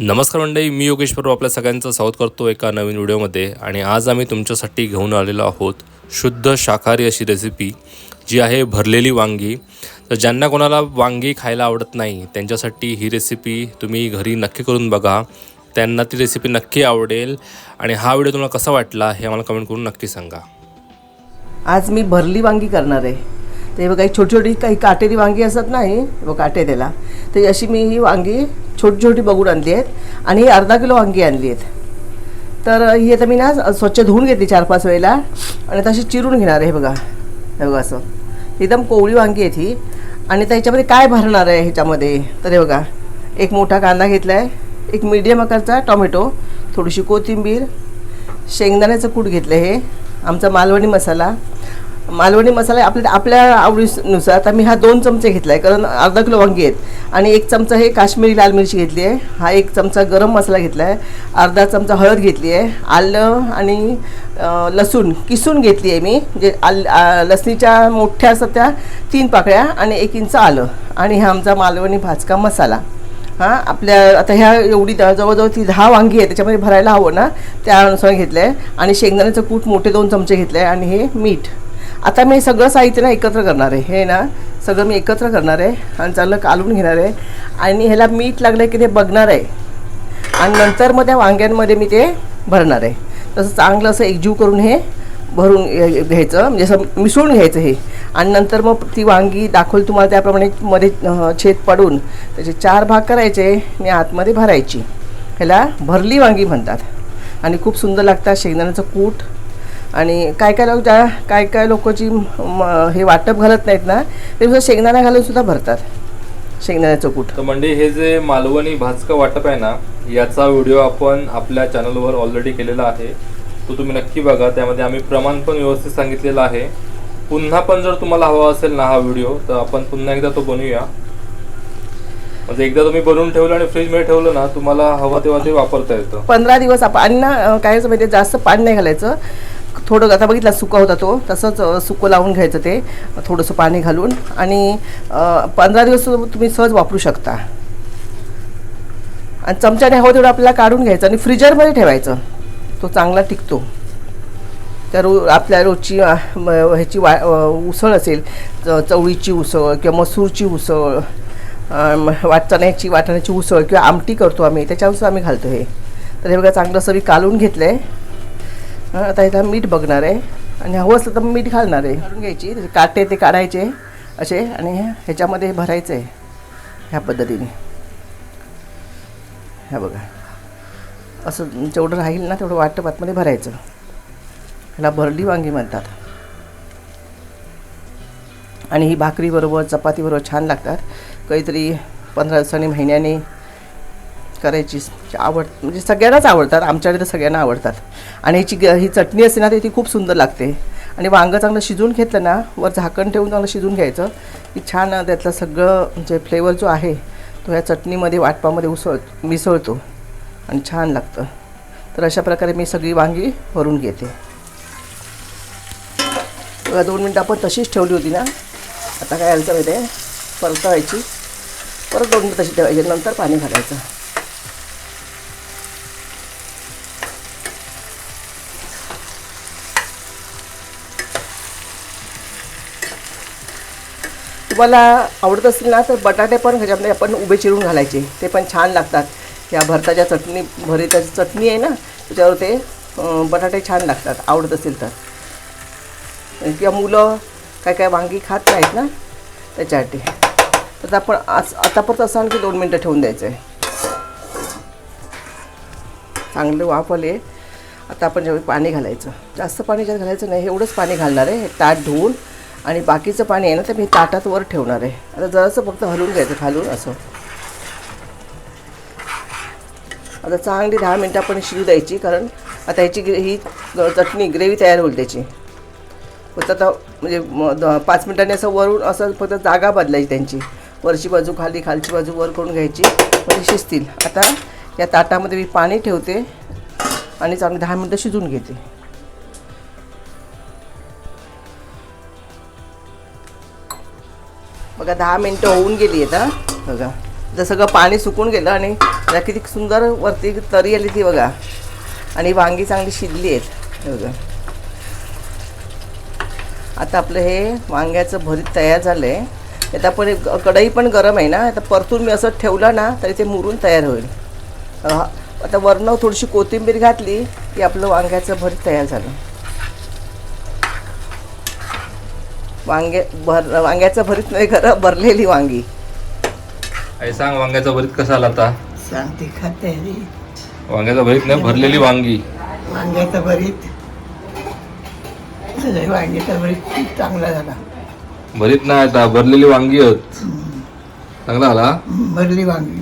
नमस्कार मंडळी मी योगेश प्रभू आपल्या सगळ्यांचं स्वागत करतो एका नवीन व्हिडिओमध्ये. आणि आज आम्ही तुमच्यासाठी घेऊन आलेलो आहोत शुद्ध शाकाहारी अशी रेसिपी जी आहे भरलेली वांगी. तर ज्यांना कोणाला वांगी खायला आवडत नाही त्यांच्यासाठी ही रेसिपी तुम्ही घरी नक्की करून बघा. त्यांना ती रेसिपी नक्की आवडेल. आणि हा व्हिडिओ तुम्हाला कसा वाटला हे आम्हाला कमेंट करून नक्की सांगा. आज मी भरली वांगी करणार आहे. ते बघा छोटी छोटी काही काटेरी वांगी असत नाही व काटे त्याला. तर अशी मी ही वांगी छोटी छोटी बघून आणली आहेत आणि ही अर्धा किलो वांगी आणली आहेत. तर ही आता मी ना स्वच्छ धुवून घेतली चार पाच वेळेला आणि तशी चिरून घेणार आहे बघा. हे बघा असं. एकदम कोवळी वांगी आहेत ही आणि त्याच्यामध्ये काय भरणार आहे ह्याच्यामध्ये? तर हे बघा. एक मोठा कांदा घेतला आहे एक मीडियम आकारचा टॉमॅटो थोडीशी कोथिंबीर शेंगदाण्याचं कूट घेतलं हे आमचा मालवणी मसाला मालवणी मसाला आपल्या आपल्या आवडीनुसार आता मी हा दोन चमचे घेतला आहे कारण अर्धा किलो वांगी आहेत. आणि एक चमचा हे काश्मीरी लाल मिरची घेतली आहे. हा एक चमचा गरम मसाला घेतला आहे अर्धा चमचा हळद घेतली आहे. आलं आणि लसूण किसून घेतली आहे मी. जे आल लसणीच्या मोठ्या असतात त्या तीन पाकळ्या आणि एक इंच आलं. आणि हा आमचा मालवणी भाजका मसाला. हां आपल्या आता ह्या एवढी द- जवळजवळ ती दहा वांगी आहे त्याच्यामध्ये भरायला हवं ना? त्यानुसार घेतलं आहे आणि शेंगदाण्याचं कूट मोठे दोन चमचे घेतले आहे आणि हे मीठ. आता मी सगळं साहित्य ना एकत्र करणार आहे. हे ना सगळं मी एकत्र करणार आहे आणि चांगलं कालून घेणार आहे. आणि ह्याला मीठ लागलं की ते बघणार आहे. आणि नंतर मग त्या वांग्यांमध्ये मी ते भरणार आहे. तसं चांगलं असं एकजीव करून हे भरून घ्यायचं. म्हणजे असं मिसळून घ्यायचं हे. आणि नंतर मग ती वांगी दाखवली तुम्हाला त्याप्रमाणे मध्ये छेद पाडून त्याचे चार भाग करायचे. आणि आतमध्ये भरायची. ह्याला भरली वांगी म्हणतात. आणि खूप सुंदर लागतात शेंगदाण्याचं कूट. आणि काय काय लोक ज्या काय काय लोकांची हे वाटप घालत नाहीत ना ते शेंगदाणा घालून सुद्धा भरतात. शेंगदाण्याचं कूट. तर म्हणजे हे जे मालवणी भाजका वाटप आहे ना याचा व्हिडिओ आपण आपल्या चॅनलवर ऑलरेडी केलेला आहे. तो तुम्ही नक्की बघा. त्यामध्ये आम्ही प्रमाण पण व्यवस्थित सांगितलेलं आहे. पुन्हा पण जर तुम्हाला हवा असेल ना हा व्हिडिओ तर आपण पुन्हा एकदा तो बनवूया. म्हणजे एकदा तुम्ही बनवून ठेवलं आणि फ्रीजमध्ये ठेवलं ना तुम्हाला हवं तेव्हा ते वापरता येतं. पंधरा दिवस आपण आणि ना काय माहिती जास्त पाणी नाही घालायचं. थोडं आता बघितला सुका होता तो. तसंच सुकं लावून घ्यायचं ते थोडंसं पाणी घालून. आणि पंधरा दिवस तुम्ही सहज वापरू शकता. आणि चमच्याने हवं तेवढं आपल्याला काढून घ्यायचं आणि फ्रीजरमध्ये ठेवायचं. तो चांगला टिकतो. त्या रो आपल्या रोजची ह्याची वा उसळ असेल चवळीची उसळ किंवा मसूरची उसळ अं, वाटण्याची वाटण्याची उसळ किंवा आमटी करतो आम्ही त्याच्यानुसार आम्ही घालतो हे. तर हे बघा चांगलं असं मी कालून घेतलं आहे आता इथं मीठ बघणार आहे. आणि हवं असलं तर मीठ घालणार आहे. काढून घ्यायची. काटे ते काढायचे असे आणि ह्याच्यामध्ये भरायचं आहे ह्या पद्धतीने. ह्या बघा. असं जेवढं राहील ना तेवढं वाटपातमध्ये भरायचं. ह्याला भरली वांगी म्हणतात. आणि ही भाकरीबरोबर चपातीबरोबर छान लागतात. काहीतरी पंधरा दिवसांनी महिन्याने करायची आवड म्हणजे सगळ्यांनाच आवडतात आमच्याकडे तर सगळ्यांना आवडतात. आणि याची ग- ही चटणी असते ना ती खूप सुंदर लागते. आणि वांगं चांगलं शिजून घेतलं ना वर झाकण ठेवून चांगलं शिजून घ्यायचं. की छान त्यातलं सगळं म्हणजे फ्लेवर जो आहे तो ह्या चटणीमध्ये वाटपामध्ये उसळ मिसळतो. आणि छान लागतं. तर अशा प्रकारे मी सगळी वांगी भरून घेते. दोन मिनटं आपण तशीच ठेवली होती ना. आता काय आलं माहिती आहे परतवायची. परत दोन मिनटं तशी ठेवायची नंतर पाणी घालायचं. तुम्हाला आवडत असतील ना तर बटाटे पण ह्याच्यामध्ये आपण उभे चिरून घालायचे. ते पण छान लागतात. या भरताच्या चटणी भरीताची चटणी आहे ना त्याच्यावर ते बटाटे छान लागतात. आवडत असेल तर. किंवा मुलं काय काय वांगी खात नाहीत ना त्याच्यासाठी. तर आपण आज आता असं आणखी दोन मिनटं ठेवून द्यायचं आहे चांगलं वाफ आता आपण जेव्हा पाणी घालायचं. जास्त पाणी ज्यात घालायचं नाही एवढंच पाणी घालणार आहे. हे ताट धुवून आणि बाकीचं पाणी आहे ना ते मी ताटात वर ठेवणार आहे. आता जरासं फक्त हलवून घ्यायचं खालून असं. आता चांगली दहा मिनटं आपण शिजू द्यायची कारण आता ह्याची ग्रे ही चटणी ग्रेव्ही तयार होईल त्याची. फक्त आता म्हणजे द- पाच मिनटांनी असं वरून असं फक्त जागा बदलायची त्यांची. वरची बाजू खाली खालची बाजू वर करून घ्यायची म्हणजे शिजतील. आता या ताटामध्ये मी पाणी ठेवते आणि चांगली दहा मिनटं शिजून घेते. बघा दहा मिनटं होऊन गेली आहेत हां. बघा आता सगळं पाणी सुकून गेलं आणि त्याला किती सुंदर वरती तरी आली ती बघा. आणि वांगी चांगली शिजली आहेत हे बघा. आता आपलं हे वांग्याचं भरीत तयार झालं आहे आता पण एक कढई पण गरम आहे ना आता परतून मी असं ठेवलं ना तरी ते मुरून तयार होईल. आता वरनं थोडीशी कोथिंबीर घातली की आपलं वांग्याचं भरीत तयार झालं. वांगे भर वांग्याचं भरीत नाही खरं भरलेली वांगी. आई सांग वांग्याचा भरीत कसा आला आता? सांगते खाते रे. वांग्याचा भरीत नाही भरलेली वांगी. वांग्याचा भरीत. वांग्याचा भरीत खूप चांगला झाला. भरीत नाही आता भरलेली वांगी आहेत. चांगला आला? भरली वांगी.